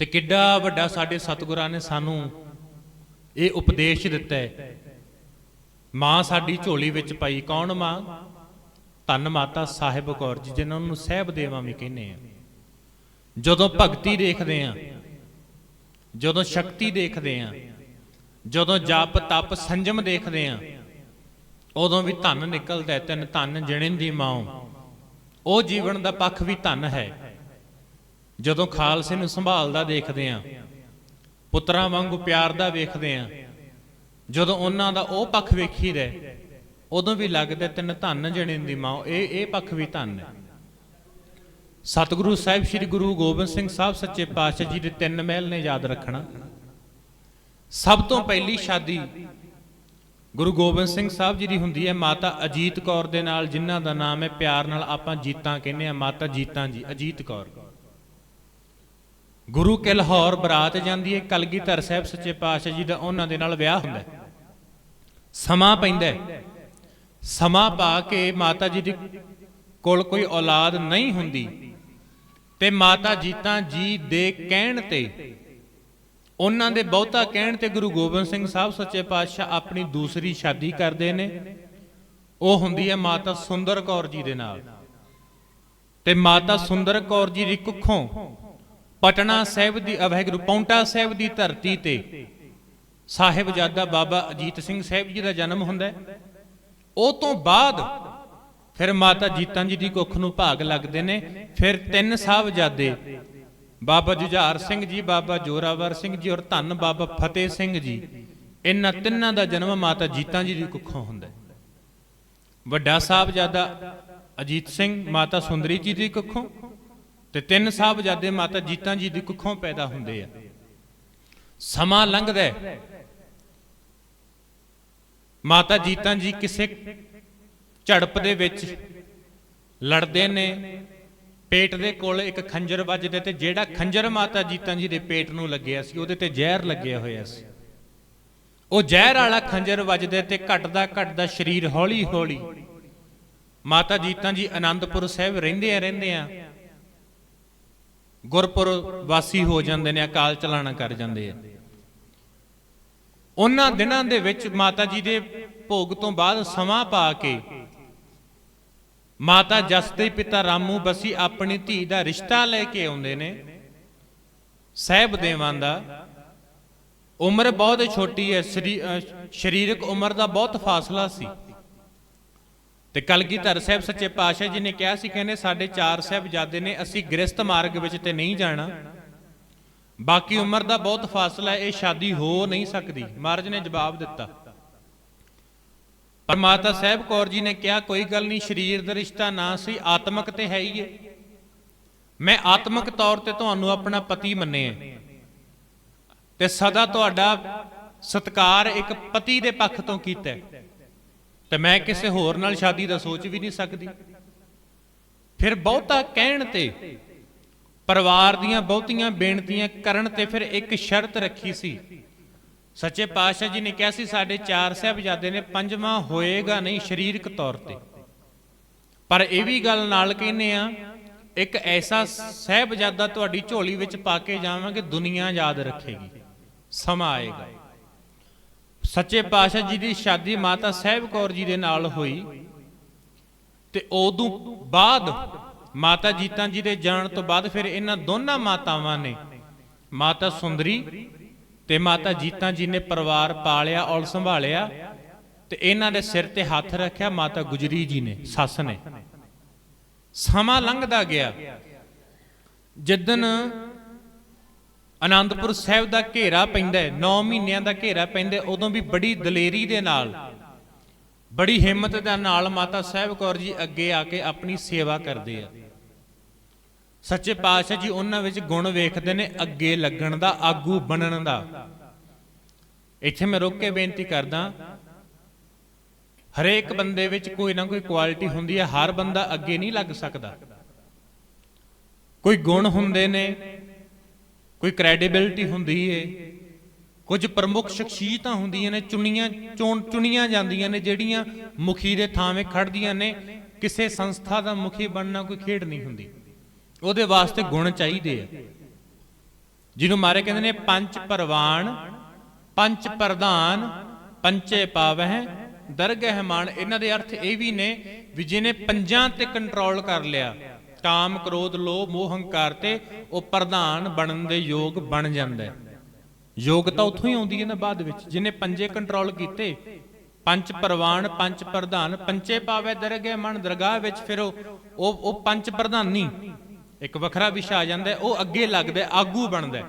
ਤੇ ਕਿੱਡਾ ਵੱਡਾ ਸਾਡੇ ਸਤਿਗੁਰਾਂ ਨੇ ਸਾਨੂੰ ਇਹ ਉਪਦੇਸ਼ ਦਿੱਤਾ ਹੈ। ਮਾਂ ਸਾਡੀ ਝੋਲੀ ਵਿੱਚ ਪਾਈ, ਕੌਣ ਮਾਂ? ਧੰਨ ਮਾਤਾ ਸਾਹਿਬ ਕੌਰ ਜੀ, ਜਿਨ੍ਹਾਂ ਨੂੰ ਸਹਿਬ ਦੇਵਾਂ ਵੀ ਕਹਿੰਦੇ ਆ। ਜਦੋਂ ਭਗਤੀ ਦੇਖਦੇ ਆ, ਜਦੋਂ ਸ਼ਕਤੀ ਦੇਖਦੇ ਆ, ਜਦੋਂ ਜਪ ਤਪ ਸੰਜਮ ਦੇਖਦੇ ਆ, ਉਦੋਂ ਵੀ ਧਨ ਨਿਕਲਦਾ ਹੈ, ਤਿੰਨ ਧਨ ਜਣਨ ਦੀ ਮਾਂ। ਉਹ ਜੀਵਨ ਦਾ ਪੱਖ ਵੀ ਧਨ ਹੈ। ਜਦੋਂ ਖਾਲਸੇ ਨੂੰ ਸੰਭਾਲਦਾ ਦੇਖਦੇ ਆ ਪੁੱਤਰਾਂ ਵਾਂਗੂ ਪਿਆਰ ਦਾ ਵੇਖਦੇ ਆ ਜਦੋਂ ਉਹਨਾਂ ਦਾ ਉਹ ਪੱਖ ਵੇਖੀਦਾ ਉਦੋਂ ਵੀ ਲੱਗਦਾ ਤਿੰਨ ਧੰਨ ਜਣੇ ਦੀ ਮਾਂ, ਇਹ ਇਹ ਪੱਖ ਵੀ ਧੰਨ ਹੈ। ਸਤਿਗੁਰੂ ਸਾਹਿਬ, ਸ੍ਰੀ ਗੁਰੂ ਗੋਬਿੰਦ ਸਿੰਘ ਸਾਹਿਬ ਸੱਚੇ ਪਾਤਸ਼ਾਹ ਜੀ ਦੇ ਤਿੰਨ ਮਹਿਲ ਨੇ ਯਾਦ ਰੱਖਣਾ। ਸਭ ਤੋਂ ਪਹਿਲੀ ਸ਼ਾਦੀ ਗੁਰੂ ਗੋਬਿੰਦ ਸਿੰਘ ਸਾਹਿਬ ਜੀ ਦੀ ਹੁੰਦੀ ਹੈ, ਮਾਤਾ ਅਜੀਤ ਕੌਰ ਦੇ ਨਾਲ, ਜਿਨ੍ਹਾਂ ਦਾ ਨਾਮ ਹੈ ਪਿਆਰ ਨਾਲ ਆਪਾਂ ਜੀਤਾਂ ਕਹਿੰਦੇ ਆ ਮਾਤਾ ਜੀਤਾਂ ਜੀ, ਅਜੀਤ ਕੌਰ। ਗੁਰੂ ਕੇ ਲਾਹੌਰ ਬਰਾਤ ਜਾਂਦੀ ਹੈ ਕਲਗੀਧਰ ਸਾਹਿਬ ਸੱਚੇ ਪਾਤਸ਼ਾਹ ਜੀ ਦਾ ਉਹਨਾਂ ਦੇ ਨਾਲ ਵਿਆਹ ਹੁੰਦਾ ਸਮਾਂ ਪੈਂਦਾ ਸਮਾਂ ਪਾ ਕੇ ਮਾਤਾ ਜੀ ਦੀ ਕੋਲ ਕੋਈ ਔਲਾਦ ਨਹੀਂ ਹੁੰਦੀ ਤੇ ਮਾਤਾ ਜੀਤਾ ਜੀ ਦੇ ਕਹਿਣ ਤੇ, ਉਹਨਾਂ ਦੇ ਬਹੁਤਾ ਕਹਿਣ ਤੇ ਗੁਰੂ ਗੋਬਿੰਦ ਸਿੰਘ ਸਾਹਿਬ ਸੱਚੇ ਪਾਤਸ਼ਾਹ ਆਪਣੀ ਦੂਸਰੀ ਸ਼ਾਦੀ ਕਰਦੇ ਨੇ। ਉਹ ਹੁੰਦੀ ਹੈ ਮਾਤਾ ਸੁੰਦਰ ਕੌਰ ਜੀ ਦੇ ਨਾਲ। ਤੇ ਮਾਤਾ ਸੁੰਦਰ ਕੌਰ ਜੀ ਦੀ ਕੁੱਖੋਂ ਪਟਨਾ ਸਾਹਿਬ ਦੀ ਅਵਹਿਗੁਰੂ ਪੌਂਟਾ ਸਾਹਿਬ ਦੀ ਧਰਤੀ ਤੇ ਸਾਹਿਬਜ਼ਾਦਾ ਬਾਬਾ ਅਜੀਤ ਸਿੰਘ ਸਾਹਿਬ ਜੀ ਦਾ ਜਨਮ ਹੁੰਦਾ ਉਹ ਤੋਂ ਬਾਅਦ ਫਿਰ ਮਾਤਾ ਜੀਤਾਂ ਜੀ ਦੀ ਕੁੱਖ ਨੂੰ ਭਾਗ ਲੱਗਦੇ ਨੇ। ਫਿਰ ਤਿੰਨ ਸਾਹਿਬਜ਼ਾਦੇ, ਬਾਬਾ ਜੁਝਾਰ ਸਿੰਘ ਜੀ, ਬਾਬਾ ਜੋਰਾਵਰ ਸਿੰਘ ਜੀ ਔਰ ਧੰਨ ਬਾਬਾ ਫਤਿਹ ਸਿੰਘ ਜੀ, ਇਹਨਾਂ ਤਿੰਨਾਂ ਦਾ ਜਨਮ ਮਾਤਾ ਜੀਤਾਂ ਜੀ ਦੀ ਕੁੱਖੋਂ ਹੁੰਦਾ ਵੱਡਾ ਸਾਹਿਬਜ਼ਾਦਾ ਅਜੀਤ ਸਿੰਘ, ਮਾਤਾ ਸੁੰਦਰੀ ਜੀ ਦੀ ਕੁੱਖੋਂ ਤੇ ਤਿੰਨ ਸਾਹਿਬਜ਼ਾਦੇ ਮਾਤਾ ਜੀਤਾਂ ਜੀ ਦੀ ਕੁੱਖੋਂ ਪੈਦਾ ਹੁੰਦੇ ਆ। ਸਮਾਂ ਲੰਘਦਾ ਹੈ। ਮਾਤਾ ਜੀਤਾਂ ਜੀ ਕਿਸੇ ਝੜਪ ਦੇ ਵਿੱਚ ਲੜਦੇ ਨੇ, ਪੇਟ ਦੇ ਕੋਲ ਇੱਕ ਖੰਜਰ ਵੱਜਦੇ ਤੇ ਜਿਹੜਾ ਖੰਜਰ ਮਾਤਾ ਜੀਤਾਂ ਜੀ ਦੇ ਪੇਟ ਨੂੰ ਲੱਗਿਆ ਸੀ, ਉਹਦੇ ਤੇ ਜ਼ਹਿਰ ਲੱਗਿਆ ਹੋਇਆ ਸੀ। ਉਹ ਜ਼ਹਿਰ ਵਾਲਾ ਖੰਜਰ ਵੱਜਦੇ ਤੇ ਘਟਦਾ ਘਟਦਾ ਸਰੀਰ ਹੌਲੀ ਹੌਲੀ ਮਾਤਾ ਜੀਤਾਂ ਜੀ ਆਨੰਦਪੁਰ ਸਾਹਿਬ ਰਹਿੰਦੇ ਆ ਰਹਿੰਦੇ ਆ। ਗੁਰਪੁਰ ਵਾਸੀ ਹੋ ਜਾਂਦੇ ਨੇ, ਅਕਾਲ ਚਲਾਣਾ ਕਰ ਜਾਂਦੇ ਆ। ਉਹਨਾਂ ਦਿਨਾਂ ਦੇ ਵਿੱਚ ਮਾਤਾ ਜੀ ਦੇ ਭੋਗ ਤੋਂ ਬਾਅਦ ਸਮਾਂ ਪਾ ਕੇ ਮਾਤਾ ਜਸ ਦੇ ਪਿਤਾ ਰਾਮੂ ਬਸੀ ਆਪਣੀ ਧੀ ਦਾ ਰਿਸ਼ਤਾ ਲੈ ਕੇ ਆਉਂਦੇ ਨੇ। ਸਹਿਬ ਦੇਵਾਂ ਦਾ ਉਮਰ ਬਹੁਤ ਛੋਟੀ ਹੈ, ਸਰੀ- ਸਰੀਰਕ ਉਮਰ ਦਾ ਬਹੁਤ ਫਾਸਲਾ ਸੀ। ਤੇ ਕਲਗੀਧਰ ਸਾਹਿਬ ਸੱਚੇ ਪਾਤਸ਼ਾਹ ਜੀ ਨੇ ਕਿਹਾ ਸੀ, ਕਹਿੰਦੇ ਸਾਡੇ ਚਾਰ ਸਾਹਿਬਜ਼ਾਦੇ ਨੇ ਅਸੀਂ ਗ੍ਰਸਤ ਮਾਰਗ ਵਿੱਚ ਤੇ ਨਹੀਂ ਜਾਣਾ। ਬਾਕੀ ਉਮਰ ਦਾ ਬਹੁਤ ਫਾਸਲਾ ਹੈ, ਇਹ ਸ਼ਾਦੀ ਹੋ ਨਹੀਂ ਸਕਦੀ। ਮਹਾਰਾਜ ਨੇ ਜਵਾਬ ਦਿੱਤਾ। ਪਰ ਮਾਤਾ ਸਾਹਿਬ ਕੌਰ ਜੀ ਨੇ ਕਿਹਾ, ਕੋਈ ਗੱਲ ਨਹੀਂ, ਸਰੀਰ ਦਾ ਰਿਸ਼ਤਾ ਨਾ ਸੀ, ਆਤਮਿਕ ਤੇ ਹੈ ਹੀ ਹੈ। ਮੈਂ ਆਤਮਿਕ ਤੌਰ ਤੇ ਤੁਹਾਨੂੰ ਆਪਣਾ ਪਤੀ ਮੰਨਿਆ। ਤੇ ਸਦਾ ਤੁਹਾਡਾ ਸਤਕਾਰ ਇੱਕ ਪਤੀ ਦੇ ਪੱਖ ਤੋਂ ਕੀਤਾ ਹੈ। ਤੇ ਮੈਂ ਕਿਸੇ ਹੋਰ ਨਾਲ ਸ਼ਾਦੀ ਦਾ ਸੋਚ ਵੀ ਨਹੀਂ ਸਕਦੀ। ਫਿਰ ਬਹੁਤਾ ਕਹਿਣ ਤੇ ਪਰਿਵਾਰ ਦੀਆਂ ਬਹੁਤੀਆਂ ਬੇਨਤੀਆਂ ਕਰਨ ਤੇ ਫਿਰ ਇੱਕ ਸ਼ਰਤ ਰੱਖੀ ਸੀ। ਸੱਚੇ ਪਾਤਸ਼ਾਹ ਜੀ ਨੇ ਕਿਹਾ ਸੀ, ਸਾਡੇ ਚਾਰ ਸਾਹਿਬਜ਼ਾਦੇ ਨੇ ਪੰਜਵਾਂ ਹੋਏਗਾ ਨਹੀਂ ਸਰੀਰਕ ਤੌਰ ਤੇ। ਪਰ ਇਹ ਵੀ ਗੱਲ ਨਾਲ ਕਹਿੰਨੇ ਆ ਇੱਕ ਐਸਾ ਸਾਹਿਬਜ਼ਾਦਾ ਤੁਹਾਡੀ ਝੋਲੀ ਵਿੱਚ ਪਾ ਕੇ ਜਾਵਾਂਗੇ, ਦੁਨੀਆ ਯਾਦ ਰੱਖੇਗੀ। ਸਮਾਂ ਆਏਗਾ। ਸੱਚੇ ਪਾਤਸ਼ਾਹ ਜੀ ਦੀ ਸ਼ਾਦੀ ਮਾਤਾ ਸਾਹਿਬ ਕੌਰ ਜੀ ਦੇ ਨਾਲ ਹੋਈ। ਤੇ ਉਦੋਂ ਬਾਅਦ ਮਾਤਾ ਜੀਤਾਂ ਜੀ ਦੇ ਜਾਣ ਤੋਂ ਬਾਅਦ ਫਿਰ ਇਹਨਾਂ ਦੋਨਾਂ ਮਾਤਾਵਾਂ ਨੇ ਮਾਤਾ ਸੁੰਦਰੀ ਤੇ ਮਾਤਾ ਜੀਤਾਂ ਜੀ ਨੇ ਪਰਿਵਾਰ ਪਾਲਿਆ ਔਰ ਸੰਭਾਲਿਆ ਤੇ ਇਹਨਾਂ ਦੇ ਸਿਰ ਤੇ ਹੱਥ ਰੱਖਿਆ ਮਾਤਾ ਗੁਜਰੀ ਜੀ ਨੇ ਸੱਸ ਨੇ। ਸਮਾਂ ਲੰਘਦਾ ਗਿਆ। ਜਿੱਦਨ ਆਨੰਦਪੁਰ ਸਾਹਿਬ ਦਾ ਘੇਰਾ ਪੈਂਦਾ ਹੈ 9 ਮਹੀਨਿਆਂ ਦਾ ਘੇਰਾ ਪੈਂਦਾ ਉਦੋਂ ਵੀ ਬੜੀ ਦਲੇਰੀ ਦੇ ਨਾਲ, ਬੜੀ ਹਿੰਮਤ ਦੇ ਨਾਲ ਮਾਤਾ ਸਾਹਿਬ ਕੌਰ ਜੀ ਅੱਗੇ ਆ ਕੇ ਆਪਣੀ ਸੇਵਾ ਕਰਦੇ ਆ। ਸੱਚੇ ਪਾਤਸ਼ਾਹ ਜੀ ਉਹਨਾਂ ਵਿੱਚ ਗੁਣ ਵੇਖਦੇ ਨੇ, ਅੱਗੇ ਲੱਗਣ ਦਾ, ਆਗੂ ਬਣਨ ਦਾ। ਇੱਥੇ ਮੈਂ ਰੁਕ ਕੇ ਬੇਨਤੀ ਕਰਦਾ, ਹਰੇਕ ਬੰਦੇ ਵਿੱਚ ਕੋਈ ਨਾ ਕੋਈ ਕੁਆਲਿਟੀ ਹੁੰਦੀ ਹੈ, ਹਰ ਬੰਦਾ ਅੱਗੇ ਨਹੀਂ ਲੱਗ ਸਕਦਾ। ਕੋਈ ਗੁਣ ਹੁੰਦੇ ਨੇ ਕੋਈ ਕ੍ਰੈਡੀਬਿਲਟੀ ਹੁੰਦੀ ਏ। ਕੁਝ ਪ੍ਰਮੁੱਖ ਸ਼ਖਸੀਅਤਾਂ ਹੁੰਦੀਆਂ ਨੇ ਚੁਣੀਆਂ ਚੋਣ ਚੁਣੀਆਂ ਜਾਂਦੀਆਂ ਨੇ, ਜਿਹੜੀਆਂ ਮੁਖੀ ਦੇ ਥਾਵੇਂ ਖੜਦੀਆਂ ਨੇ। ਕਿਸੇ ਸੰਸਥਾ ਦਾ ਮੁਖੀ ਬਣਨਾ ਕੋਈ ਖੇਡ ਨਹੀਂ ਹੁੰਦੀ। ਉਹਦੇ ਵਾਸਤੇ ਗੁਣ ਚਾਹੀਦੇ ਆ। ਜਿਹਨੂੰ ਮਾਰੇ ਕਹਿੰਦੇ ਨੇ, ਪੰਜ ਪ੍ਰਵਾਨ ਪੰਜ ਪ੍ਰਧਾਨ ਪੰਚੇ ਪਾਵਹਿ, ਦਰਗਹਿ ਮਾਨ ਇਹਨਾਂ ਦੇ ਅਰਥ ਇਹ ਵੀ ਨੇ ਵੀ ਜਿਹਨੇ ਪੰਜਾਂ ਤੇ ਕੰਟਰੋਲ ਕਰ ਲਿਆ ਕਾਮ ਕ੍ਰੋਧ ਲੋਭ ਮੋਹ ਹੰਕਾਰ ਤੇ ਉਹ ਪ੍ਰਧਾਨ ਬਣਨ ਦੇ ਯੋਗ ਬਣ ਜਾਂਦਾ ਹੈ। ਯੋਗਤਾ ਉੱਥੋਂ ਹੀ ਆਉਂਦੀ ਹੈ ਨਾ ਬਾਅਦ ਵਿੱਚ। ਜਿਹਨੇ ਪੰਜੇ ਕੰਟਰੋਲ ਕੀਤੇ, ਪੰਜ ਪ੍ਰਵਾਨ, ਪੰਜ ਪ੍ਰਧਾਨ ਪੰਚੇ ਪਾਵੇ ਦਰਗਹਿ ਮਨ ਦਰਗਾਹ ਵਿੱਚ ਫਿਰ ਉਹ ਉਹ ਪੰਜ ਪ੍ਰਧਾਨੀ, ਇੱਕ ਵੱਖਰਾ ਵਿਸ਼ਾ ਆ ਜਾਂਦਾ ਉਹ ਅੱਗੇ ਲੱਗਦਾ ਆਗੂ ਬਣਦਾ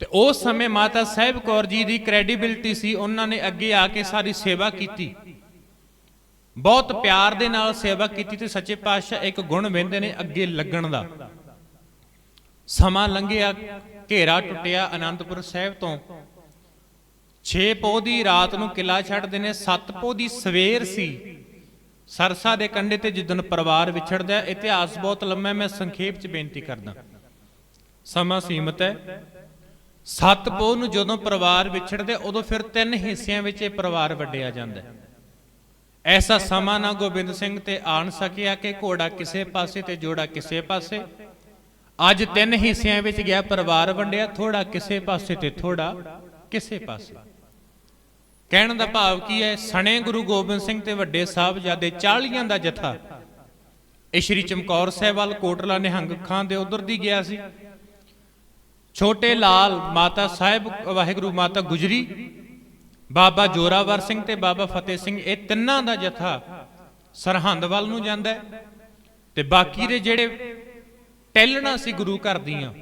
ਤੇ ਉਸ ਸਮੇਂ ਮਾਤਾ ਸਾਹਿਬ ਕੌਰ ਜੀ ਦੀ ਕ੍ਰੈਡੀਬਿਲਟੀ ਸੀ, ਉਹਨਾਂ ਨੇ ਅੱਗੇ ਆ ਕੇ ਸਾਰੀ ਸੇਵਾ ਕੀਤੀ। ਬਹੁਤ ਪਿਆਰ ਦੇ ਨਾਲ ਸੇਵਾ ਕੀਤੀ ਤੇ ਸੱਚੇ ਪਾਤਸ਼ਾਹ ਇੱਕ ਗੁਣ ਵੰਦੇ ਨੇ ਅੱਗੇ ਲੱਗਣ ਦਾ। ਸਮਾਂ ਲੰਘਿਆ, ਘੇਰਾ ਟੁੱਟਿਆ ਅਨੰਦਪੁਰ ਸਾਹਿਬ ਤੋਂ। 6 ਪੋਹ ਦੀ ਰਾਤ ਨੂੰ ਕਿਲਾ ਛੱਡਦੇ ਨੇ 7 ਪੋਹ ਦੀ ਸਵੇਰ ਸੀ। ਸਰਸਾ ਦੇ ਕੰਢੇ ਤੇ ਜਿੱਦਨ ਪਰਿਵਾਰ ਵਿਛੜਦਾ ਇਤਿਹਾਸ ਬਹੁਤ ਲੰਮਾ ਮੈਂ ਸੰਖੇਪ ਚ ਬੇਨਤੀ ਕਰਦਾ। ਸਮਾਂ ਸੀਮਤ ਹੈ। ਸੱਤ ਪੋਹ ਨੂੰ ਜਦੋਂ ਪਰਿਵਾਰ ਵਿਛੜਦੇ ਉਦੋਂ ਫਿਰ ਤਿੰਨ ਹਿੱਸਿਆਂ ਵਿੱਚ ਇਹ ਪਰਿਵਾਰ ਵੰਡਿਆ ਜਾਂਦਾ ਹੈ। ਐਸਾ ਸਮਾਂ ਨਾ ਗੋਬਿੰਦ ਸਿੰਘ ਤੇ ਆਣ ਸਕਿਆ ਕਿ ਘੋੜਾ ਕਿਸੇ ਪਾਸੇ ਤੇ ਜੋੜਾ ਕਿਸੇ ਪਾਸੇ। ਅੱਜ ਤਿੰਨ ਹਿੱਸਿਆਂ ਵਿੱਚ ਗਿਆ ਪਰਿਵਾਰ ਵੰਡਿਆ, ਥੋੜਾ ਕਿਸੇ ਪਾਸੇ ਤੇ ਥੋੜਾ ਕਿਸੇ ਪਾਸੇ। ਕਹਿਣ ਦਾ ਭਾਵ ਕੀ ਹੈ, ਸਣੇ ਗੁਰੂ ਗੋਬਿੰਦ ਸਿੰਘ ਤੇ ਵੱਡੇ ਸਾਹਿਬਜ਼ਾਦੇ 40 ਦਾ ਜਥਾ। ਇਹ ਸ਼੍ਰੀ ਚਮਕੌਰ ਸਾਹਿਬ ਵਾਲ ਕੋਟਲਾ ਨਿਹੰਗ ਖਾਂ ਦੇ ਉਧਰ ਦੀ ਗਿਆ ਸੀ। ਛੋਟੇ ਲਾਲ ਮਾਤਾ ਸਾਹਿਬ, ਵਾਹਿਗੁਰੂ ਮਾਤਾ ਗੁਜਰੀ ਬਾਬਾ ਜੋਰਾਵਰ ਸਿੰਘ ਤੇ ਬਾਬਾ ਫਤਿਹ ਸਿੰਘ, ਇਹ ਤਿੰਨਾਂ ਦਾ ਜਥਾ ਸਰਹੰਦ ਵੱਲ ਨੂੰ ਜਾਂਦਾ ਹੈ ਤੇ ਬਾਕੀ ਦੇ ਜਿਹੜੇ ਟੈਲਣਾ ਸੀ ਗੁਰੂ ਘਰ ਦੀਆਂ,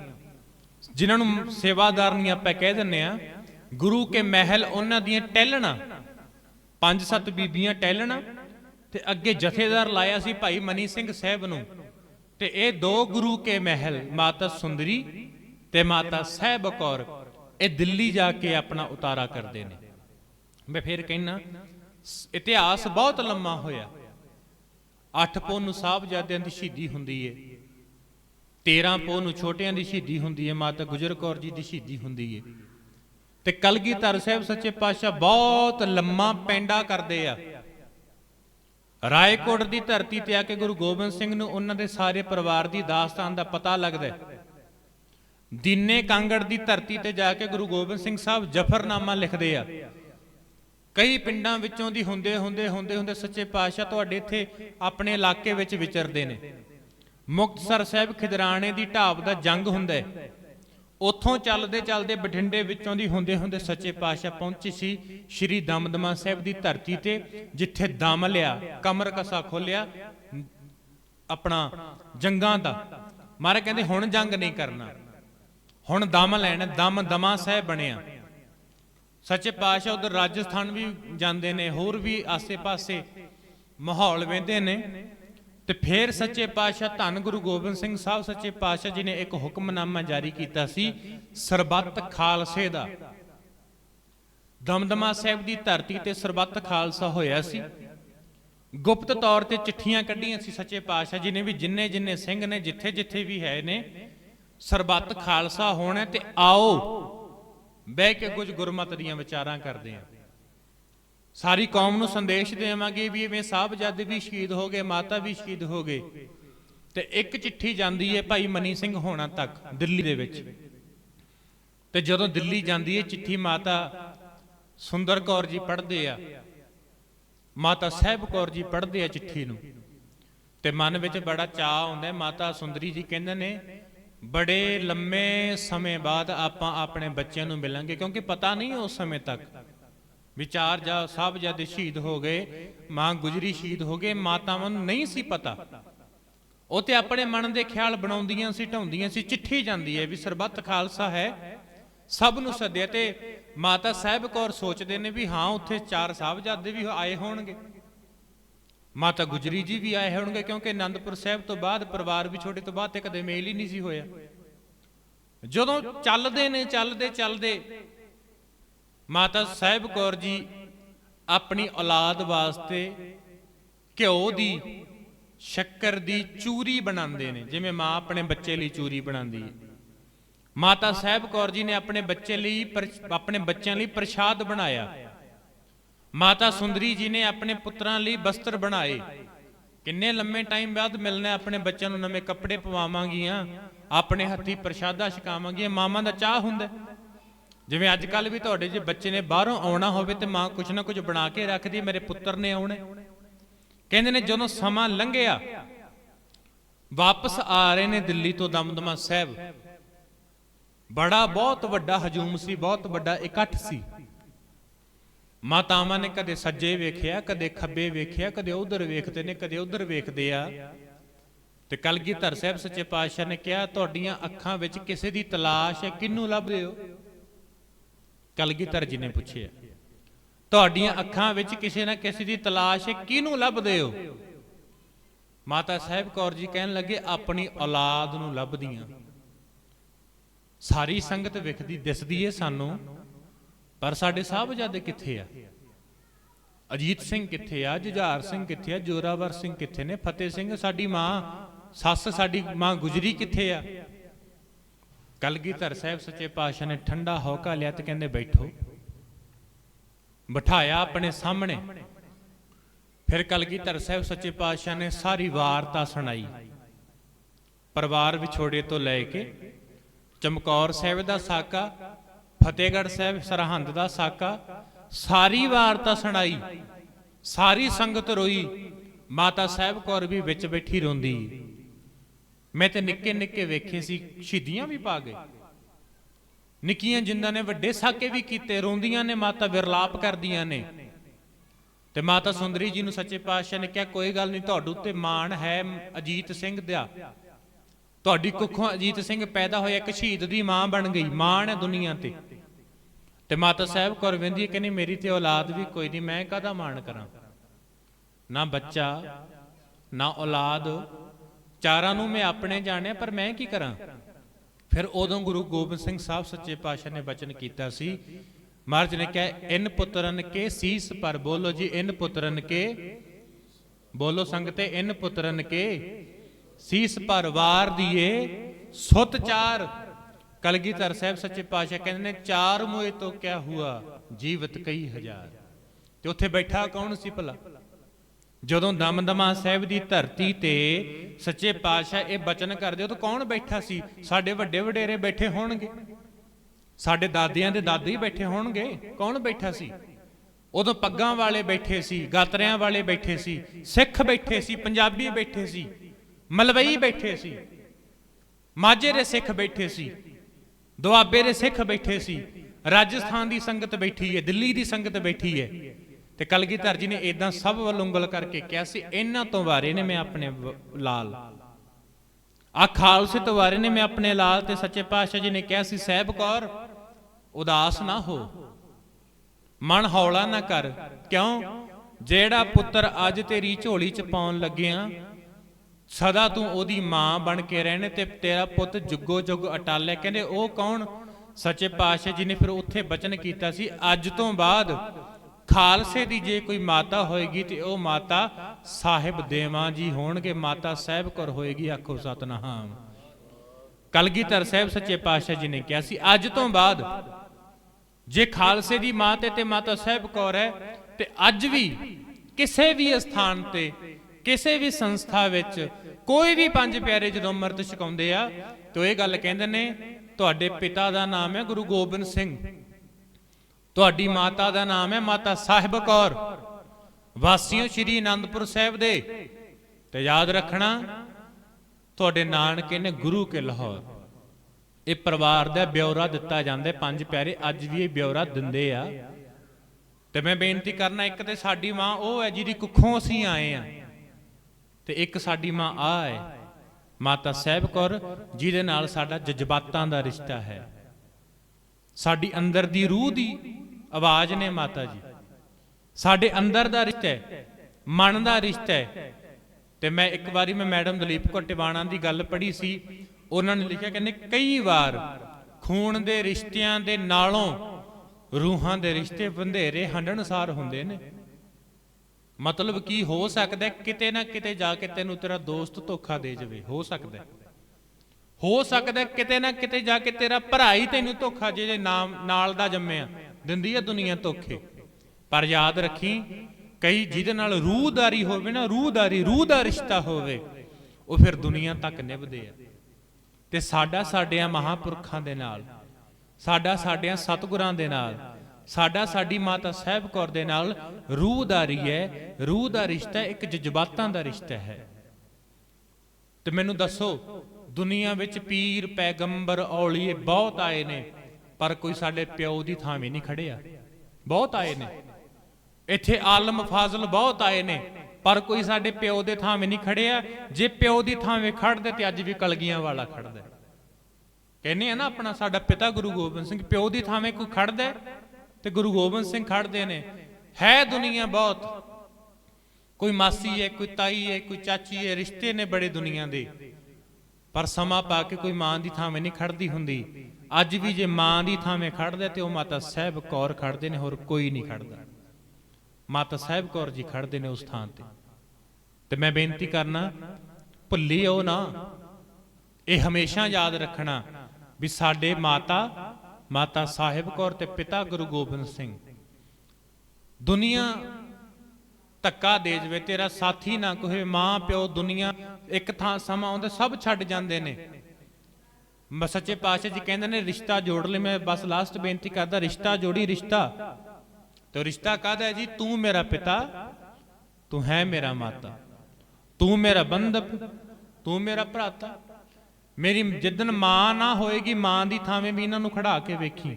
ਜਿਨ੍ਹਾਂ ਨੂੰ ਸੇਵਾਦਾਰਨੀਆਂ ਆਪਾਂ ਕਹਿ ਦਿੰਨੇ ਆ ਗੁਰੂ ਕੇ ਮਹਿਲ ਉਹਨਾਂ ਦੀਆਂ ਟਹਿਲਣਾ ਪੰਜ ਸੱਤ ਬੀਬੀਆਂ ਟਹਿਲਣਾ ਤੇ ਅੱਗੇ ਜਥੇਦਾਰ ਲਾਇਆ ਸੀ ਭਾਈ ਮਨੀ ਸਿੰਘ ਸਾਹਿਬ ਨੂੰ ਤੇ ਇਹ ਦੋ ਗੁਰੂ ਕੇ ਮਹਿਲ, ਮਾਤਾ ਸੁੰਦਰੀ ਤੇ ਮਾਤਾ ਸਾਹਿਬ ਕੌਰ, ਇਹ ਦਿੱਲੀ ਜਾ ਕੇ ਆਪਣਾ ਉਤਾਰਾ ਕਰਦੇ ਨੇ। ਮੈਂ ਫੇਰ ਕਹਿਣਾ ਇਤਿਹਾਸ ਬਹੁਤ ਲੰਮਾ ਹੋਇਆ। ਅੱਠ ਪੋਹ ਨੂੰ ਸਾਹਿਬਜ਼ਾਦਿਆਂ ਦੀ ਸ਼ਹੀਦੀ ਹੁੰਦੀ ਏ। 13 ਪੋਹ ਨੂੰ ਛੋਟਿਆਂ ਦੀ ਸ਼ਹੀਦੀ ਹੁੰਦੀ ਏ, ਮਾਤਾ ਗੁਜਰ ਕੌਰ ਜੀ ਦੀ ਸ਼ਹੀਦੀ ਹੁੰਦੀ ਏ। ਤੇ ਕਲਗੀਧਰ ਸਾਹਿਬ ਸੱਚੇ ਪਾਤਸ਼ਾਹ ਬਹੁਤ ਲੰਮਾ ਪੈਂਡਾ ਕਰਦੇ ਆ। ਰਾਏਕੋਟ ਦੀ ਧਰਤੀ ਤੇ ਆ ਕੇ ਗੁਰੂ ਗੋਬਿੰਦ ਸਿੰਘ ਨੂੰ ਉਹਨਾਂ ਦੇ ਸਾਰੇ ਪਰਿਵਾਰ ਦੀ ਦਾਸਤਾਨ ਦਾ ਪਤਾ ਲੱਗਦਾ ਹੈ। ਦੀਨੇ ਕਾਂਗੜ ਦੀ ਧਰਤੀ ਤੇ ਜਾ ਕੇ ਗੁਰੂ ਗੋਬਿੰਦ ਸਿੰਘ ਸਾਹਿਬ ਜਫਰਨਾਮਾ ਲਿਖਦੇ ਆ। ਕਈ ਪਿੰਡਾਂ ਵਿੱਚੋਂ ਦੀ ਹੁੰਦੇ ਹੁੰਦੇ ਹੁੰਦੇ ਹੁੰਦੇ ਸੱਚੇ ਪਾਤਸ਼ਾਹ ਤੁਹਾਡੇ ਇੱਥੇ ਆਪਣੇ ਇਲਾਕੇ ਵਿੱਚ ਵਿਚਰਦੇ ਨੇ। ਮੁਕਤਸਰ ਸਾਹਿਬ ਖਿਦਰਾਣੇ ਦੀ ਢਾਬ ਦਾ ਜੰਗ ਹੁੰਦਾ ਹੈ। ਉੱਥੋਂ ਚੱਲਦੇ ਚੱਲਦੇ ਬਠਿੰਡੇ ਵਿੱਚੋਂ ਦੀ ਹੁੰਦੇ ਹੁੰਦੇ ਸੱਚੇ ਪਾਤਸ਼ਾਹ ਪਹੁੰਚੇ ਸੀ ਸ਼੍ਰੀ ਦਮਦਮਾ ਸਾਹਿਬ ਦੀ ਧਰਤੀ ਤੇ, ਜਿੱਥੇ ਦਮ ਲਿਆ, ਕਮਰ ਕਸਾ ਖੋਲਿਆ ਆਪਣਾ ਜੰਗਾਂ ਦਾ। ਮਾਰੇ ਕਹਿੰਦੇ, ਹੁਣ ਜੰਗ ਨਹੀਂ ਕਰਨਾ। ਹੁਣ ਦਮ ਲੈਣਾ, ਦਮ ਦਮਾ ਸਾਹਿਬ ਬਣਿਆ। ਸੱਚੇ ਪਾਤਸ਼ਾਹ ਉਧਰ ਰਾਜਸਥਾਨ ਵੀ ਜਾਂਦੇ ਨੇ, ਹੋਰ ਵੀ ਆਸੇ-ਪਾਸੇ ਮਾਹੌਲ ਵੇਂਦੇ ਨੇ। ਤੇ ਫਿਰ ਸੱਚੇ ਪਾਤਸ਼ਾਹ ਧੰਨ ਗੁਰੂ ਗੋਬਿੰਦ ਸਿੰਘ ਸਾਹਿਬ, ਸੱਚੇ ਪਾਤਸ਼ਾਹ ਜੀ ਨੇ ਇੱਕ ਹੁਕਮਨਾਮਾ ਜਾਰੀ ਕੀਤਾ ਸੀ, ਸਰਬੱਤ ਖਾਲਸੇ ਦਾ। ਦਮਦਮਾ ਸਾਹਿਬ ਦੀ ਧਰਤੀ ਤੇ ਸਰਬੱਤ ਖਾਲਸਾ ਹੋਇਆ ਸੀ। ਗੁਪਤ ਤੌਰ ਤੇ ਚਿੱਠੀਆਂ ਕੱਢੀਆਂ ਸੀ ਸੱਚੇ ਪਾਤਸ਼ਾਹ ਜੀ ਨੇ ਵੀ ਜਿੰਨੇ ਜਿੰਨੇ ਸਿੰਘ ਨੇ, ਜਿੱਥੇ ਜਿੱਥੇ ਵੀ ਹੈ ਨੇ, ਸਰਬੱਤ ਖਾਲਸਾ ਹੋਣਾ ਤੇ ਆਓ। ਬਹਿ ਕੇ ਕੁਝ ਗੁਰਮਤ ਦੀਆਂ ਵਿਚਾਰਾਂ ਕਰਦੇ ਆਂ ਸਾਰੀ ਕੌਮ ਨੂੰ ਸੰਦੇਸ਼ ਦੇਵਾਂਗੇ ਵੀ ਇਵੇਂ ਸਾਹਿਬਜ਼ਾਦੇ ਵੀ ਸ਼ਹੀਦ ਹੋ ਗਏ, ਮਾਤਾ ਵੀ ਸ਼ਹੀਦ ਹੋ ਗਏ। ਤੇ ਇੱਕ ਚਿੱਠੀ ਜਾਂਦੀ ਹੈ ਭਾਈ ਮਨੀ ਸਿੰਘ ਹੋਣਾ ਤੱਕ, ਦਿੱਲੀ ਦੇ ਵਿੱਚ। ਤੇ ਜਦੋਂ ਦਿੱਲੀ ਜਾਂਦੀ ਹੈ, ਚਿੱਠੀ ਮਾਤਾ ਸੁੰਦਰ ਕੌਰ ਜੀ ਪੜ੍ਹਦੇ ਆ। ਮਾਤਾ ਸਾਹਿਬ ਕੌਰ ਜੀ ਪੜ੍ਹਦੇ ਆ ਚਿੱਠੀ ਨੂੰ। ਤੇ ਮਨ ਵਿੱਚ ਬੜਾ ਚਾਹ ਆਉਂਦਾ ਮਾਤਾ ਸੁੰਦਰੀ ਜੀ ਕਹਿੰਦੇ ਨੇ ਬੜੇ ਲੰਮੇ ਸਮੇਂ ਬਾਅਦ ਆਪਾਂ ਆਪਣੇ ਬੱਚਿਆਂ ਨੂੰ ਮਿਲਾਂਗੇ, ਕਿਉਂਕਿ ਪਤਾ ਨਹੀਂ ਉਸ ਸਮੇਂ ਤੱਕ ਵਿਚਾਰ ਜਾ ਸਭ ਜਦ ਸ਼ਹੀਦ ਹੋ ਗਏ, ਮਾਂ ਗੁਜਰੀ ਸ਼ਹੀਦ ਹੋ ਗਏ, ਮਾਤਾਵਾਂ ਨੂੰ ਨਹੀਂ ਸੀ ਪਤਾ। ਉਹ ਤੇ ਆਪਣੇ ਮਨ ਦੇ ਖਿਆਲ ਬਣਾਉਂਦੀਆਂ ਸੀ, ਢਾਉਂਦੀਆਂ ਸੀ, ਚਿੱਠੀ ਜਾਂਦੀ ਹੈ ਵੀ ਸਰਬੱਤ ਖਾਲਸਾ ਹੈ, ਸਭ ਨੂੰ ਸੱਦਿਆ ਤੇ ਮਾਤਾ ਸਾਹਿਬ ਕੌਰ ਸੋਚਦੇ ਨੇ ਵੀ ਹਾਂ, ਉੱਥੇ ਚਾਰ ਸਾਹਿਬਜ਼ਾਦੇ ਵੀ ਆਏ ਹੋਣਗੇ। ਮਾਤਾ ਗੁਜਰੀ ਜੀ ਵੀ ਆਏ ਹੋਣਗੇ ਕਿਉਂਕਿ ਆਨੰਦਪੁਰ ਸਾਹਿਬ ਤੋਂ ਬਾਅਦ ਪਰਿਵਾਰ ਵੀ ਛੋਟੇ ਤੋਂ ਬਾਅਦ ਤੇ ਕਦੇ ਮੇਲ ਹੀ ਨਹੀਂ ਸੀ ਹੋਇਆ। ਜਦੋਂ ਚੱਲਦੇ ਨੇ, ਚੱਲਦੇ ਚੱਲਦੇ ਮਾਤਾ ਸਾਹਿਬ ਕੌਰ ਜੀ ਆਪਣੀ ਔਲਾਦ ਵਾਸਤੇ ਘਿਓ ਦੀ, ਸ਼ੱਕਰ ਦੀ ਚੂਰੀ ਬਣਾਉਂਦੇ ਨੇ, ਜਿਵੇਂ ਮਾਂ ਆਪਣੇ ਬੱਚੇ ਲਈ ਚੂਰੀ ਬਣਾਉਂਦੀ ਹੈ। ਮਾਤਾ ਸਾਹਿਬ ਕੌਰ ਜੀ ਨੇ ਆਪਣੇ ਬੱਚੇ ਲਈ ਪਰ- ਆਪਣੇ ਬੱਚਿਆਂ ਲਈ ਪ੍ਰਸ਼ਾਦ ਬਣਾਇਆ। ਮਾਤਾ ਸੁੰਦਰੀ ਜੀ ਨੇ ਆਪਣੇ ਪੁੱਤਰਾਂ ਲਈ ਬਸਤਰ ਬਣਾਏ। ਕਿੰਨੇ ਲੰਮੇ ਟਾਈਮ ਬਾਅਦ ਮਿਲਣਾ ਆਪਣੇ ਬੱਚਿਆਂ ਨੂੰ, ਨਵੇਂ ਕੱਪੜੇ ਪਵਾਵਾਂਗੀਆਂ, ਆਪਣੇ ਹੱਥੀ ਪ੍ਰਸ਼ਾਦਾ ਛਕਾਵਾਂਗੀਆਂ ਇਹ ਮਾਮਾ ਦਾ ਚਾਹ ਹੁੰਦਾ ਜਿਵੇਂ ਅੱਜ ਕੱਲ ਵੀ ਤੁਹਾਡੇ ਜੇ ਬੱਚੇ ਨੇ ਬਾਹਰੋਂ ਆਉਣਾ ਹੋਵੇ ਤੇ ਮਾਂ ਕੁਝ ਨਾ ਕੁਝ ਬਣਾ ਕੇ ਰੱਖਦੀ ਮੇਰੇ ਪੁੱਤਰ ਨੇ ਆਉਣਾ ਕਹਿੰਦੇ ਨੇ, ਜਦੋਂ ਸਮਾਂ ਲੰਘਿਆ, ਵਾਪਸ ਆ ਰਹੇ ਨੇ ਦਿੱਲੀ ਤੋਂ ਦਮਦਮਾ ਸਾਹਿਬ। ਬੜਾ ਬਹੁਤ ਵੱਡਾ ਹਜੂਮ ਸੀ, ਬਹੁਤ ਵੱਡਾ ਇਕੱਠ ਸੀ। ਮਾਤਾਵਾਂ ਨੇ ਕਦੇ ਸੱਜੇ ਵੇਖਿਆ, ਕਦੇ ਖੱਬੇ ਵੇਖਿਆ, ਕਦੇ ਉਧਰ ਵੇਖਦੇ ਨੇ, ਕਦੇ ਉਧਰ ਵੇਖਦੇ ਆ। ਤੇ ਕਲਗੀਧਰ ਸਾਹਿਬ ਸੱਚੇ ਪਾਤਸ਼ਾਹ ਨੇ ਕਿਹਾ, ਤੁਹਾਡੀਆਂ ਅੱਖਾਂ ਵਿੱਚ ਕਿਸੇ ਦੀ ਤਲਾਸ਼ ਹੈ, ਕਿਹਨੂੰ ਲੱਭਦੇ ਹੋ? ਕਲਗੀਧਰ ਜੀ ਨੇ ਪੁੱਛਿਆ, ਤੁਹਾਡੀਆਂ ਅੱਖਾਂ ਵਿੱਚ ਕਿਸੇ ਨਾ ਕਿਸੇ ਦੀ ਤਲਾਸ਼ ਹੈ, ਕਿਹਨੂੰ ਲੱਭਦੇ ਹੋ? ਮਾਤਾ ਸਾਹਿਬ ਕੌਰ ਜੀ ਕਹਿਣ ਲੱਗੇ, ਆਪਣੀ ਔਲਾਦ ਨੂੰ ਲੱਭਦੀਆਂ। ਸਾਰੀ ਸੰਗਤ ਵਿਖਦੀ, ਦਿਸਦੀ ਏ ਸਾਨੂੰ। ਪਰ ਸਾਡੇ ਸਾਹਿਬਜ਼ਾਦੇ ਕਿੱਥੇ ਆ? ਅਜੀਤ ਸਿੰਘ ਕਿੱਥੇ ਆ? ਜੁਝਾਰ ਸਿੰਘ ਕਿੱਥੇ ਆ? ਜੋਰਾਵਰ ਸਿੰਘ ਕਿੱਥੇ ਨੇ? ਫਤਿਹ ਸਿੰਘ ਸਾਡੀ ਮਾਂ, ਸੱਸ ਸਾਡੀ ਮਾਂ ਗੁਜਰੀ ਕਿੱਥੇ ਆ? ਕਲਗੀਧਰ ਸਾਹਿਬ ਸੱਚੇ ਪਾਤਸ਼ਾਹ ਨੇ ਠੰਡਾ ਹੌਕਾ ਲਿਆ ਤੇ ਕਹਿੰਦੇ ਬੈਠੋ। ਬਿਠਾਇਆ ਆਪਣੇ ਸਾਹਮਣੇ। ਫਿਰ ਕਲਗੀਧਰ ਸਾਹਿਬ ਸੱਚੇ ਪਾਤਸ਼ਾਹ ਨੇ ਸਾਰੀ ਵਾਰਤਾ ਸੁਣਾਈ। ਪਰਿਵਾਰ ਵਿਛੋੜੇ ਤੋਂ ਲੈ ਕੇ ਚਮਕੌਰ ਸਾਹਿਬ ਦਾ ਸਾਕਾ ਫਤਿਹਗੜ੍ਹ ਸਾਹਿਬ ਸਰਹੰਦ ਦਾ ਸਾਕਾ, ਸਾਰੀ ਵਾਰਤਾ ਸੁਣਾਈ, ਸਾਰੀ ਸੰਗਤ ਰੋਈ, ਮਾਤਾ ਸਾਹਿਬ ਕੌਰ ਵੀ ਵਿੱਚ ਬੈਠੀ ਰੋਂਦੀ। ਮੈਂ ਤੇ ਨਿੱਕੇ ਨਿੱਕੇ ਵੇਖੇ ਸੀ, ਸ਼ਹੀਦੀਆਂ ਵੀ ਪਾ ਗਏ। ਨਿੱਕੀਆਂ ਜਿੰਦਾਂ ਨੇ ਵੱਡੇ ਸਾਕੇ ਵੀ ਕੀਤੇ, ਰੋਂਦੀਆਂ ਨੇ, ਮਾਤਾ ਵਿਰਲਾਪ ਕਰਦੀਆਂ ਨੇ। ਤੇ ਮਾਤਾ ਸੁੰਦਰੀ ਜੀ ਨੂੰ ਸੱਚੇ ਪਾਤਸ਼ਾਹ ਨੇ ਕਿਹਾ, ਕੋਈ ਗੱਲ ਨਹੀਂ, ਤੁਹਾਡੇ ਉੱਤੇ ਮਾਣ ਹੈ ਅਜੀਤ ਸਿੰਘ ਦਾ ਤੁਹਾਡੀ ਕੁੱਖੋਂ ਅਜੀਤ ਸਿੰਘ ਪੈਦਾ ਹੋਇਆ, ਇੱਕ ਸ਼ਹੀਦ ਦੀ ਮਾਂ ਬਣ ਗਈ, ਮਾਣ ਹੈ ਦੁਨੀਆ ਤੇ। ਤੇ ਮਾਤਾ ਸਾਹਿਬ ਕੌਰ ਕਹਿੰਦੀ ਕਹਿੰਦੀ, ਮੇਰੀ ਤੇ ਔਲਾਦ ਵੀ ਕੋਈ ਨਹੀਂ, ਮੈਂ ਕਾਹਦਾ ਮਾਣ ਕਰਾਂ? ਨਾ ਬੱਚਾ, ਨਾ ਔਲਾਦ, ਚਾਰਾਂ ਨੂੰ ਮੈਂ ਆਪਣੇ ਜਾਣਿਆ, ਪਰ ਮੈਂ ਕੀ ਕਰਾਂ? ਫਿਰ ਉਦੋਂ ਗੁਰੂ ਗੋਬਿੰਦ ਸਿੰਘ ਸਾਹਿਬ ਸੱਚੇ ਪਾਤਸ਼ਾਹ ਨੇ ਬਚਨ ਕੀਤਾ ਸੀ। ਮਹਾਰਾਜ ਨੇ ਕਿਹਾ, ਇਨ ਪੁੱਤਰਨ ਕੇ ਸੀਸ ਪਰ ਬੋਲੋ ਜੀ, ਇਨ ਪੁੱਤਰਨ ਕੇ ਬੋਲੋ ਸੰਗਤੇ, ਇਨ ਪੁੱਤਰਨ ਕੇ ਸੀਸ ਪਰ ਵਾਰ ਦੀਏ, ਸੁਤ ਚਾਰ ਕਲਗੀਧਰ ਸਾਹਿਬ ਸੱਚੇ ਪਾਤਸ਼ਾਹ ਕਹਿੰਦੇ ਨੇ, ਚਾਰ ਮੋਏ ਤੋਂ ਕਿਆ ਹੁਆ, ਜੀਵਤ ਕਈ ਹਜ਼ਾਰ। ਤੇ ਉੱਥੇ ਬੈਠਾ ਕੌਣ ਸੀ ਭਲਾ? ਜਦੋਂ ਦਮਦਮਾ ਸਾਹਿਬ ਦੀ ਧਰਤੀ ਤੇ ਸੱਚੇ ਪਾਤਸ਼ਾਹ ਇਹ ਬਚਨ ਕਰਦੇ ਤਾਂ ਕੌਣ ਬੈਠਾ ਸੀ? ਸਾਡੇ ਵੱਡੇ ਵਡੇਰੇ ਬੈਠੇ ਹੋਣਗੇ। ਸਾਡੇ ਦਾਦਿਆਂ ਦੇ ਦਾਦੇ ਹੀ ਬੈਠੇ ਹੋਣਗੇ। ਕੌਣ ਬੈਠਾ ਸੀ? ਉਦੋਂ ਪੱਗਾਂ ਵਾਲੇ ਬੈਠੇ ਸੀ, ਗਾਤਰਿਆਂ ਵਾਲੇ ਬੈਠੇ ਸੀ, ਸਿੱਖ ਬੈਠੇ ਸੀ, ਪੰਜਾਬੀ ਬੈਠੇ ਸੀ, ਮਲਵਈ ਬੈਠੇ ਸੀ, ਮਾਝੇ ਦੇ ਸਿੱਖ ਬੈਠੇ ਸੀ। ਦੁਆਬੇ ਦੇ ਸਿੱਖ ਬੈਠੇ ਸੀ, ਰਾਜਸਥਾਨ ਦੀ ਸੰਗਤ ਬੈਠੀ ਹੈ, ਦਿੱਲੀ ਦੀ ਸੰਗਤ ਬੈਠੀ ਹੈ। ਤੇ ਕਲਗੀਧਰ ਜੀ ਨੇ ਇਦਾਂ ਸਭ ਵੱਲ ਉਂਗਲ ਕਰਕੇ ਕਿਹਾ ਸੀ, ਇਹਨਾਂ ਤੋਂ ਵਾਰੇ ਨੇ ਮੈਂ ਆਪਣੇ ਲਾਲ। ਆ ਖਾਲਸੇ ਤੋਂ ਵਾਰੇ ਨੇ ਮੈਂ ਆਪਣੇ ਲਾਲ ਤੇ ਸੱਚੇ ਪਾਤਸ਼ਾਹ ਜੀ ਨੇ ਕਿਹਾ ਸੀ, ਸਹਿਬ ਕੌਰ, ਉਦਾਸ ਨਾ ਹੋ। ਮਨ ਹੌਲਾ ਨਾ ਕਰ। ਕਿਉਂ? ਜਿਹੜਾ ਪੁੱਤਰ ਅੱਜ ਤੇਰੀ ਝੋਲੀ ਚ ਪਾਉਣ ਲੱਗਿਆ ਸਦਾ ਤੂੰ ਉਹਦੀ ਮਾਂ ਬਣ ਕੇ ਰਹਿਣੇ ਤੇ ਤੇਰਾ ਪੁੱਤ ਜੁਗੋ ਜੁਗ ਅਟਲ। ਹੈ ਕਹਿੰਦੇ, ਉਹ ਕੌਣ? ਸੱਚੇ ਪਾਤਸ਼ਾਹ ਜੀ ਨੇ ਫਿਰ ਉੱਥੇ ਬਚਨ ਕੀਤਾ ਸੀ। ਅੱਜ ਤੋਂ ਬਾਅਦ ਖਾਲਸੇ ਦੀ ਜੇ ਕੋਈ ਮਾਤਾ ਹੋਏਗੀ ਤੇ ਉਹ ਮਾਤਾ ਸਾਹਿਬ ਦੇਵਾਂ ਜੀ ਹੋਣਗੇ। ਮਾਤਾ ਸਾਹਿਬ ਕੌਰ ਹੋਏਗੀ, ਆਖੋ ਸਤਨਾਮ। ਕਲਗੀਧਰ ਸਾਹਿਬ ਸੱਚੇ ਪਾਤਸ਼ਾਹ ਜੀ ਨੇ ਕਿਹਾ ਸੀ, ਅੱਜ ਤੋਂ ਬਾਅਦ ਜੇ ਖਾਲਸੇ ਦੀ ਮਾਂ ਤੇ ਤੇ ਮਾਤਾ ਸਾਹਿਬ ਕੌਰ ਹੈ, ਤੇ ਅੱਜ ਵੀ ਕਿਸੇ ਵੀ ਸਥਾਨ ਤੇ, ਕਿਸੇ ਵੀ ਸੰਸਥਾ ਵਿੱਚ ਕੋਈ ਵੀ ਪੰਜ ਪਿਆਰੇ ਜਦੋਂ ਅੰਮ੍ਰਿਤ ਛਕਾਉਂਦੇ ਆ, ਤੇ ਇਹ ਗੱਲ ਕਹਿੰਦੇ ਨੇ, ਤੁਹਾਡੇ ਪਿਤਾ ਦਾ ਨਾਮ ਹੈ ਗੁਰੂ ਗੋਬਿੰਦ ਸਿੰਘ। ਤੁਹਾਡੀ ਮਾਤਾ ਦਾ ਨਾਮ ਹੈ ਮਾਤਾ ਸਾਹਿਬ ਕੌਰ। ਵਾਸੀਓ ਸ਼੍ਰੀ ਅਨੰਦਪੁਰ ਸਾਹਿਬ ਦੇ। ਤੇ ਯਾਦ ਰੱਖਣਾ, ਤੁਹਾਡੇ ਨਾਨਕੇ ਨੇ ਗੁਰੂ ਕੇ ਲਾਹੌਰ। ਇਹ ਪਰਿਵਾਰ ਦਾ ਬਿਉਰਾ ਦਿੱਤਾ ਜਾਂਦਾ ਪੰਜ ਪਿਆਰੇ ਅੱਜ ਵੀ ਇਹ ਬਿਉਰਾ ਦਿੰਦੇ ਆ। ਤੇ ਮੈਂ ਬੇਨਤੀ ਕਰਨਾ, ਇੱਕ ਤੇ ਸਾਡੀ ਮਾਂ ਉਹ ਹੈ ਜਿਹਦੀ ਕੁੱਖੋਂ ਅਸੀਂ ਆਏ ਆ। ਤੇ ਇੱਕ ਸਾਡੀ ਮਾਂ ਆ ਹੈ। ਮਾਤਾ ਸਾਹਿਬ ਕੌਰ, ਜਿਹਦੇ ਨਾਲ ਸਾਡਾ ਜਜ਼ਬਾਤਾਂ ਦਾ ਰਿਸ਼ਤਾ ਹੈ। ਸਾਡੀ ਅੰਦਰ ਦੀ ਰੂਹ ਦੀ ਆਵਾਜ਼ ਨੇ ਮਾਤਾ ਜੀ। ਸਾਡੇ ਅੰਦਰ ਦਾ ਰਿਸ਼ਤਾ ਹੈ, ਮਨ ਦਾ ਰਿਸ਼ਤਾ ਹੈ। ਤੇ ਮੈਂ ਇੱਕ ਵਾਰੀ ਮੈਂ ਮੈਡਮ ਦਲੀਪ ਕੌਰ ਟਿਵਾਣਾ ਦੀ ਗੱਲ ਪੜ੍ਹੀ ਸੀ, ਉਹਨਾਂ ਨੇ ਲਿਖਿਆ ਕਹਿੰਦੇ, ਕਈ ਵਾਰ ਖੂਨ ਦੇ ਰਿਸ਼ਤਿਆਂ ਦੇ ਨਾਲੋਂ ਰੂਹਾਂ ਦੇ ਰਿਸ਼ਤੇ ਬੰਧੇਰੇ ਹੰਡਣਸਾਰ ਹੁੰਦੇ ਨੇ। ਮਤਲਬ ਕੀ ਹੋ ਸਕਦਾ ਕਿਤੇ ਨਾ ਕਿਤੇ ਜਾ ਕੇ ਤੈਨੂੰ ਤੇਰਾ ਦੋਸਤ ਧੋਖਾ ਦੇ ਜਾਵੇ? ਹੋ ਸਕਦਾ ਹੋ। ਸਕਦਾ ਕਿਤੇ ਨਾ ਕਿਤੇ ਜਾ ਕੇ ਤੇਰਾ ਭਰਾ ਹੀ ਤੈਨੂੰ ਧੋਖਾ ਜਿਹਦੇ ਨਾਮ ਨਾਲ ਦਾ ਜੰਮਿਆ। ਦਿੰਦੀ ਹੈ ਦੁਨੀਆ ਧੋਖੇ। ਪਰ ਯਾਦ ਰੱਖੀ, ਕਈ ਜਿਹਦੇ ਨਾਲ ਰੂਹਦਾਰੀ ਹੋਵੇ ਨਾ, ਰੂਹਦਾਰੀ ਰੂਹ ਦਾ ਰਿਸ਼ਤਾ ਹੋਵੇ, ਉਹ ਫਿਰ ਦੁਨੀਆ ਤੱਕ ਨਿਭਦੇ ਆ। ਤੇ ਸਾਡਾ ਸਾਡਿਆਂ ਮਹਾਪੁਰਖਾਂ ਦੇ ਨਾਲ, ਸਾਡਾ ਸਾਡਿਆਂ ਸਤਿਗੁਰਾਂ ਦੇ ਨਾਲ ਸਾਡਾ ਸਾਡੀ ਮਾਤਾ ਸਾਹਿਬ ਕੌਰ ਦੇ ਨਾਲ ਰੂਹਦਾਰੀ ਹੈ। ਰੂਹ ਦਾ ਰਿਸ਼ਤਾ ਇੱਕ ਜਜ਼ਬਾਤਾਂ ਦਾ ਰਿਸ਼ਤਾ ਹੈ। ਤੇ ਮੈਨੂੰ ਦੱਸੋ, ਦੁਨੀਆ ਵਿੱਚ ਪੀਰ, ਪੈਗੰਬਰ, ਔਲੀਏ ਬਹੁਤ ਆਏ ਨੇ, ਪਰ ਕੋਈ ਸਾਡੇ ਪਿਓ ਦੀ ਥਾਂ ਵੀ ਨਹੀਂ ਖੜਿਆ ਬਹੁਤ ਆਏ ਨੇ। ਇੱਥੇ ਆਲਮ ਫਾਜ਼ਲ ਬਹੁਤ ਆਏ ਨੇ, ਪਰ ਕੋਈ ਸਾਡੇ ਪਿਓ ਦੇ ਥਾਂ ਵੀ ਨਹੀਂ ਖੜਿਆ ਜੇ ਪਿਓ ਦੀ ਥਾਂ ਵੀ ਖੜਦੇ ਤੇ ਅੱਜ ਵੀ ਕਲਗੀਆਂ ਵਾਲਾ ਖੜਦਾ ਕਹਿੰਦੇ ਆ ਨਾ ਆਪਣਾ ਸਾਡਾ ਪਿਤਾ ਗੁਰੂ ਗੋਬਿੰਦ ਸਿੰਘ, ਪਿਓ ਦੀ ਥਾਂ ਕੋਈ ਖੜਦਾ ਤੇ ਗੁਰੂ ਗੋਬਿੰਦ ਸਿੰਘ ਖੜਦੇ ਨੇ। ਹੈ ਦੁਨੀਆ ਬਹੁਤ। ਕੋਈ ਮਾਸੀ ਹੈ, ਕੋਈ ਤਾਈ ਹੈ, ਕੋਈ ਚਾਚੀ ਹੈ, ਰਿਸ਼ਤੇ ਨੇ ਬੜੇ ਦੁਨੀਆ ਦੇ। ਪਰ ਸਮਾਂ ਪਾ ਕੇ ਕੋਈ ਮਾਂ ਦੀ ਥਾਵੇਂ ਨਹੀਂ ਖੜਦੀ ਹੁੰਦੀ। ਅੱਜ ਵੀ ਜੇ ਮਾਂ ਦੀ ਥਾਵੇਂ ਖੜਦਾ ਤੇ ਉਹ ਮਾਤਾ ਸਾਹਿਬ ਕੌਰ ਖੜਦੇ ਨੇ, ਹੋਰ ਕੋਈ ਨਹੀਂ ਖੜਦਾ ਮਾਤਾ ਸਾਹਿਬ ਕੌਰ ਜੀ ਖੜਦੇ ਨੇ ਉਸ ਥਾਂ ਤੇ। ਤੇ ਮੈਂ ਬੇਨਤੀ ਕਰਨਾ ਭੁੱਲਿਓ ਨਾ। ਇਹ ਹਮੇਸ਼ਾ ਯਾਦ ਰੱਖਣਾ ਵੀ ਸਾਡੇ ਮਾਤਾ ਮਾਤਾ ਸਾਹਿਬ ਕੌਰ ਤੇ ਪਿਤਾ ਗੁਰੂ ਗੋਬਿੰਦ ਸਿੰਘ। ਦੁਨੀਆ ਧੱਕਾ ਦੇ ਜਵੇ, ਤੇਰਾ ਸਾਥੀ ਨਾ ਕੋਹੇ ਮਾਂ ਪਿਓ ਦੁਨੀਆ ਇੱਕ ਥਾਂ ਸਮਾਂ ਆਉਂਦਾ, ਸਭ ਛੱਡ ਜਾਂਦੇ ਨੇ। ਮ- ਸੱਚੇ ਪਾਤਸ਼ਾਹ ਜੀ ਕਹਿੰਦੇ ਨੇ, ਰਿਸ਼ਤਾ ਜੋੜ ਲੈ ਮੈਂ ਬਸ ਲਾਸਟ ਬੇਨਤੀ ਕਰਦਾ, ਰਿਸ਼ਤਾ ਜੋੜੀ ਰਿਸ਼ਤਾ। ਤੇ ਰਿਸ਼ਤਾ ਕਾਹਦਾ ਹੈ ਜੀ? ਤੂੰ ਮੇਰਾ ਪਿਤਾ, ਤੂੰ ਹੈ ਮੇਰਾ ਮਾਤਾ। ਤੂੰ ਮੇਰਾ ਬੰਧਪ, ਤੂੰ ਮੇਰਾ ਭਰਾਤਾ। ਮੇਰੀ ਜਿੱਦਨ ਮਾਂ ਨਾ ਹੋਏਗੀ, ਮਾਂ ਦੀ ਥਾਵੇਂ ਵੀ ਇਹਨਾਂ ਨੂੰ ਖੜਾ ਕੇ ਵੇਖੀ।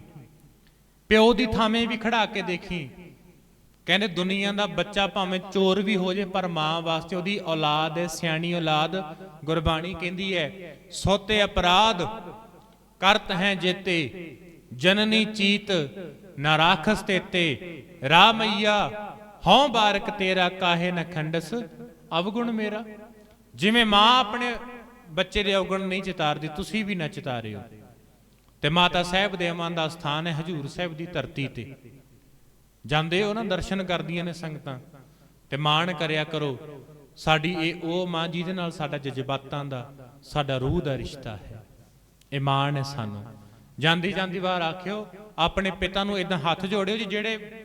ਪਿਓ ਦੀ ਥਾਵੇਂ ਵੀ ਖੜਾ ਕੇ ਦੇਖੀ। ਕਹਿੰਦੇ ਦੁਨੀਆ ਦਾ ਬੱਚਾ ਭਾਵੇਂ ਚੋਰ ਵੀ ਹੋ ਜੇ, ਪਰ ਮਾਂ ਵਾਸਤੇ ਉਹਦੀ ਔਲਾਦ ਹੈ, ਸਿਆਣੀ ਔਲਾਦ ਗੁਰਬਾਣੀ ਕਹਿੰਦੀ ਹੈ, ਸੋਤੇ ਅਪਰਾਧ ਕਰਤ ਹੈ ਜੇਤੇ, ਜਨਨੀ ਚੀਤ ਨਾ ਰਾਖਸ ਤੇਤੇ। ਰਾਮਈਆ ਹਉ ਬਾਰਕ ਤੇਰਾ ਕਾਹੇ ਨ ਖੰਡਸ, ਅਵਗੁਣ ਮੇਰਾ। ਜਿਵੇਂ ਮਾਂ ਆਪਣੇ ਬੱਚੇ ਦੇ ਅਵਗੁਣ ਨਹੀਂ ਚਿਤਾਰਦੀ, ਤੁਸੀਂ ਵੀ ਨਾ ਚਿਤਾਰਿਓ। ਤੇ ਮਾਤਾ ਸਾਹਿਬ ਦੇ ਅਮਨ ਦਾ ਸਥਾਨ ਹੈ ਹਜੂਰ ਸਾਹਿਬ ਦੀ ਧਰਤੀ ਤੇ। ਜਾਂਦੇ ਹੋ ਨਾ, ਦਰਸ਼ਨ ਕਰਦੀਆਂ ਨੇ ਸੰਗਤਾਂ। ਤੇ ਮਾਣ ਕਰਿਆ ਕਰੋ, ਸਾਡੀ ਇਹ ਉਹ ਮਾਂ ਜਿਹਦੇ ਨਾਲ ਸਾਡਾ ਜਜ਼ਬਾਤਾਂ ਦਾ, ਸਾਡਾ ਰੂਹ ਦਾ ਰਿਸ਼ਤਾ ਹੈ। ਇਹ ਮਾਣ ਹੈ ਸਾਨੂੰ। ਜਾਂਦੀ ਜਾਂਦੀ ਵਾਰ ਆਖਿਓ, ਆਪਣੇ ਪਿਤਾ ਨੂੰ ਇਦਾਂ ਹੱਥ ਜੋੜਿਓ ਜੀ, ਜਿਹੜੇ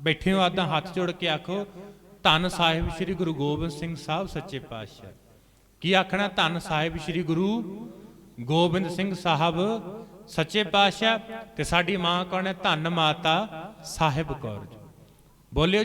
ਬੈਠੇ ਹੋ ਆਦਾਂ ਹੱਥ ਜੋੜ ਕੇ ਆਖੋ, ਧੰਨ ਸਾਹਿਬ ਸ੍ਰੀ ਗੁਰੂ ਗੋਬਿੰਦ ਸਿੰਘ ਸਾਹਿਬ, ਸੱਚੇ ਪਾਤਸ਼ਾਹ। ਕੀ ਆਖਣਾ ਧੰਨ ਸਾਹਿਬ ਸ੍ਰੀ ਗੁਰੂ ਗੋਬਿੰਦ ਸਿੰਘ ਸਾਹਿਬ, ਸੱਚੇ ਪਾਤਸ਼ਾਹ ਤੇ ਸਾਡੀ ਮਾਂ ਕੌਣ ਹੈ? ਧੰਨ ਮਾਤਾ ਸਾਹਿਬ ਕੌਰ ਜੀ। ਬੋਲਿਓ ਜੀ।